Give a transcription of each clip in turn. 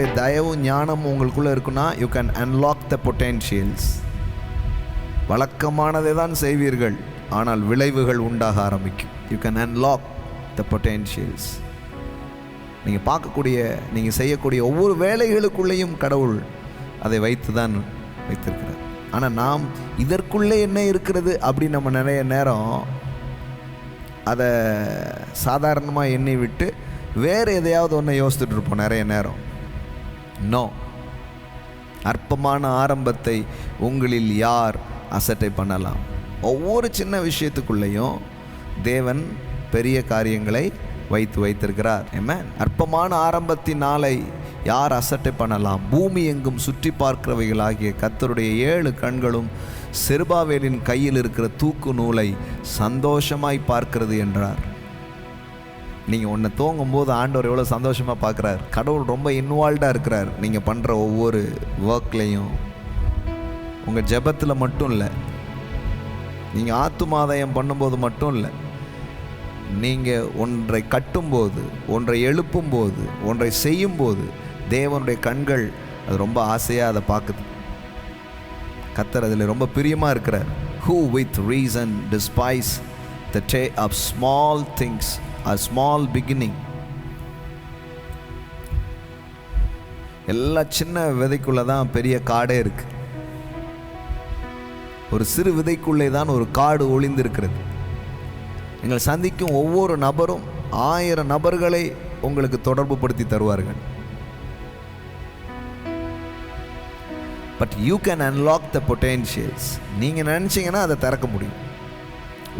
ஆண்டோடைய தயவும் ஞானமும் உங்களுக்குள்ளே இருக்குன்னா you can unlock the potentials வழக்கமானதை தான் செய்வீர்கள் ஆனால் விளைவுகள் உண்டாக ஆரம்பிக்கும். You can unlock the potentials நீங்கள் பார்க்கக்கூடிய நீங்கள் செய்யக்கூடிய ஒவ்வொரு வேலைகளுக்குள்ளேயும் கடவுள் அதை வைத்து தான் வைத்திருக்கிறார். ஆனால் நாம் இதற்குள்ளே என்ன இருக்கிறது அப்படின்னு நம்ம நிறைய நேரம் அதை சாதாரணமாக எண்ணி விட்டு வேறு எதையாவது ஒன்று யோசித்துட்ருப்போம் நிறைய நேரம். நோ அற்பமான ஆரம்பத்தை உங்களில் யார் அசட்டை பண்ணலாம்? ஒவ்வொரு சின்ன விஷயத்துக்குள்ளேயும் தேவன் பெரிய காரியங்களை வைத்து வைத்திருக்கிறார். என்ன அற்பமான ஆரம்பத்தின் நாளை யார் அசட்டை பண்ணலாம்? பூமி எங்கும் சுற்றி பார்க்கிறவைகளாகிய கத்தருடைய ஏழு கண்களும் செருபாவேலின் கையில் இருக்கிற தூக்கு நூலை சந்தோஷமாய் பார்க்கிறது என்றார். நீங்கள் ஒன்று தூங்கும்போது ஆண்டவர் எவ்வளோ சந்தோஷமாக பார்க்குறாரு. கடவுள் ரொம்ப இன்வால்வ்டாக இருக்கிறார். நீங்கள் பண்ணுற ஒவ்வொரு ஒர்க்லேயும் உங்கள் ஜெபத்தில் மட்டும் இல்லை. நீங்கள் ஆத்துமாதாயம் பண்ணும்போது மட்டும் இல்லை. நீங்கள் ஒன்றை கட்டும்போது ஒன்றை எழுப்பும்போது ஒன்றை செய்யும்போது தேவனுடைய கண்கள் அது ரொம்ப ஆசையாக அதை பார்க்குது. கத்தர் அதில் ரொம்ப பிரியமாக இருக்கிறார். Who with reason despise the day of small things a small beginning எல்லா சின்ன விதைக்குள்ளே தான் பெரிய காடே இருக்குது ஒரு சிறு விதைக்குள்ளே தான் ஒரு காடு ஒளிந்திருக்கிறது. நீங்கள் சந்திக்கும் ஒவ்வொரு நபரும் ஆயிரம் நபர்களை உங்களுக்கு தொடர்பு படுத்தி தருவார்கள். But you can unlock the potentials நீங்கள் நினச்சிங்கன்னா அதை திறக்க முடியும்.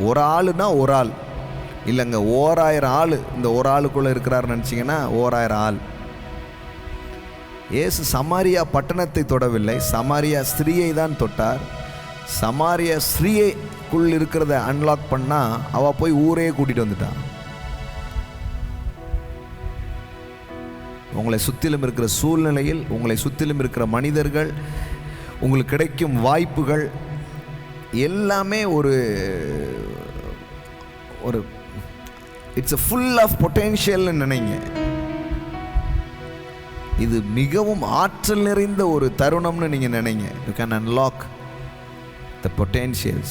ஒரு ஆளுனா ஒரு ஆள். இல்லைங்க ஓராயிரம் ஆள் இந்த ஒரு ஆளுக்குள்ளே இருக்கிறாருன்னு நினச்சிங்கன்னா ஓராயிரம் ஆள். இயேசு சமாரியா பட்டணத்தை தொடவில்லை சமாரியா ஸ்திரீயை தான் தொட்டார். சமாரியா ஸ்திரீயைக்குள் இருக்கிறத அன்லாக் பண்ணால் அவள் போய் ஊரே கூட்டிட்டு வந்துட்டான் உங்களை சுற்றிலும் இருக்கிற சூழ்நிலையில் உங்களை சுற்றிலும் இருக்கிற மனிதர்கள் உங்களுக்கு கிடைக்கும் வாய்ப்புகள் எல்லாமே ஒரு ஒரு இட்ஸ் ஃபுல் ஆஃப் பொட்டென்ஷியல்னு நினைங்க. இது மிகவும் ஆற்றல் நிறைந்த ஒரு தருணம்னு நீங்கள் நினைங்க. You can unlock the potentials